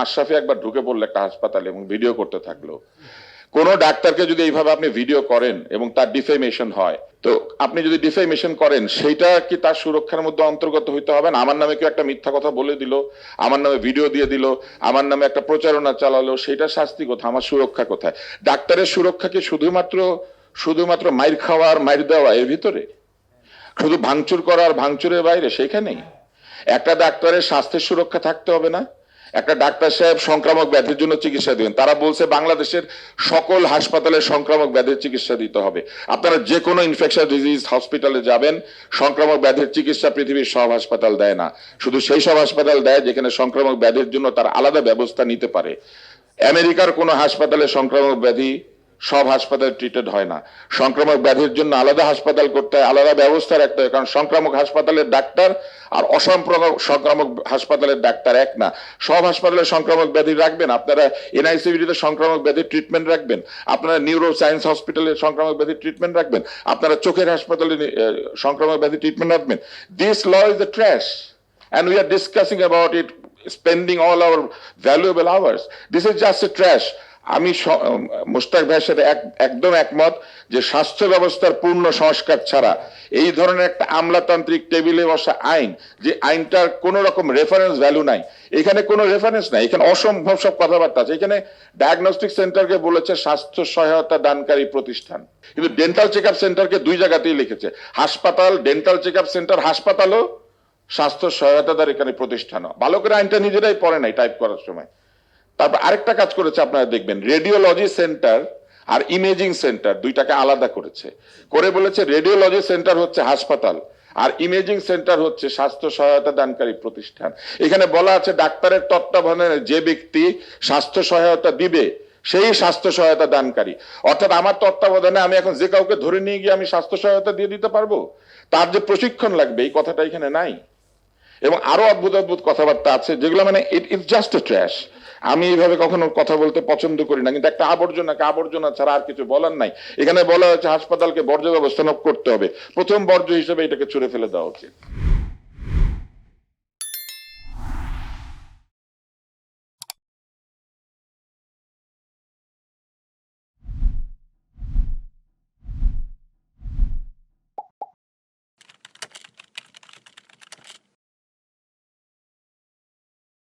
মাশরাফি একবার ঢুকে পড়ল একটা হাসপাতালে এবং ভিডিও করতে থাকল। কোন ডাক্তারকে যদি এইভাবে আপনি ভিডিও করেন এবং তার ডিফেমেশন হয়, তো আপনি যদি ডিফেমেশন করেন সেইটা কি তার সুরক্ষার মধ্যে অন্তর্গত হইতে হবে না? আমার নামে কেউ একটা মিথ্যা কথা বলে দিল, আমার নামে ভিডিও দিয়ে দিল, আমার নামে একটা প্রচারণা চালালো, সেটা শাস্তি কোথায়? আমার সুরক্ষা কোথায়? ডাক্তারের সুরক্ষা কি শুধুমাত্র শুধুমাত্র মাইর খাওয়া আর মাইর দেওয়া এর ভিতরে? শুধু ভাঙচুর করা আর ভাঙচুরের বাইরে, সেখানেই? একটা ডাক্তারের স্বাস্থ্যের সুরক্ষা থাকতে হবে না? একটা ডাক্তার সাহেব সংক্রামক ব্যাধির জন্য চিকিৎসা দিবেন তারা বলছে বাংলাদেশের সকল হাসপাতালে সংক্রামক ব্যাধির চিকিৎসা দিতে হবে। আপনারা যে কোনো ইনফেকশন ডিজিজ হসপিটালে যাবেন, সংক্রামক ব্যাধির চিকিৎসা পৃথিবীর সব হাসপাতাল দেয় না। শুধু সেই সব হাসপাতাল দেয় যেখানে সংক্রামক ব্যাধির জন্য তার আলাদা ব্যবস্থা নিতে পারে। আমেরিকার কোনো হাসপাতালে সংক্রামক ব্যাধি সব হাসপাতালে ট্রিটেড হয় না। সংক্রামক ব্যাধির জন্য আলাদা হাসপাতাল করতে হয়, আলাদা ব্যবস্থা রাখতে হয়, কারণ সংক্রামক হাসপাতালের ডাক্তার আর অসংক্রামক সংক্রামক হাসপাতালের ডাক্তার এক না। সব হাসপাতালে সংক্রামক ব্যাধি রাখবেন, আপনারা এনআইসিবিডিতে সংক্রামক ব্যাধির ট্রিটমেন্ট রাখবেন, আপনারা নিউরো সায়েন্স হসপিটালে সংক্রামক ব্যাধির ট্রিটমেন্ট রাখবেন, আপনারা চোখের হাসপাতালে সংক্রামক ব্যাধি ট্রিটমেন্ট রাখবেন। This law is the trash and we are discussing about it, spending all our valuable hours. This is just a trash. আমি উম, ভাইয়ের সাথে এক- একদম একমত যে স্বাস্থ্য ব্যবস্থার পূর্ণ সংস্কার ছাড়া এই ধরনের একটা আমলাতান্ত্রিক টেবিলে বসা আইন যে আইনটার কোন রকম রেফারেন্স ভ্যালু নাই। এখানে কোনো রেফারেন্স নাই এখানে অসম্ভব সব কথাবার্তা আছে। এখানে ডায়াগনস্টিক সেন্টারকে বলেছে স্বাস্থ্য সহায়তা দানকারী প্রতিষ্ঠান। কিন্তু ডেন্টাল চেক আপ সেন্টারকে দুই জায়গাতেই লিখেছে। হাসপাতাল ডেন্টাল চেক আপ সেন্টার হাসপাতালও স্বাস্থ্য সহায়তাদার এখানে প্রতিষ্ঠান ভালো করে আইনটা নিজেরাই পড়ে নাই টাইপ করার সময়। তারপর আরেকটা কাজ করেছে, আপনারা দেখবেন রেডিওলজি সেন্টার আর ইমেজিং সেন্টার দুইটাকে আলাদা করেছে। করে বলেছে রেডিওলজি সেন্টার হচ্ছে হাসপাতাল আর ইমেজিং সেন্টার হচ্ছে স্বাস্থ্য সহায়তা দানকারী প্রতিষ্ঠান। এখানে বলা আছে ডাক্তারের তত্ত্বাবধানে যে ব্যক্তি স্বাস্থ্য সহায়তা দিবে, সেই স্বাস্থ্য সহায়তা দানকারী। অর্থাৎ আমার তত্ত্বাবধানে আমি এখন যে কাউকে ধরে নিয়ে গিয়ে আমি স্বাস্থ্য সহায়তা দিয়ে দিতে পারব, তার যে প্রশিক্ষণ লাগবে, এই কথাটা এখানে নাই। এবং আরও অদ্ভুত অদ্ভুত কথাবার্তা আছে, যেগুলো মানে it is just a trash আমি এইভাবে কখনো কথা বলতে পছন্দ করি না, কিন্তু একটা আবর্জনা আবর্জনা ছাড়া আর কিছু বলার নাই। এখানে বলা হয়েছে হাসপাতালকে বর্জ্য ব্যবস্থাপনা করতে হবে। প্রথম বর্জ্য হিসেবে এটাকে ছুড়ে ফেলে দেওয়া উচিত।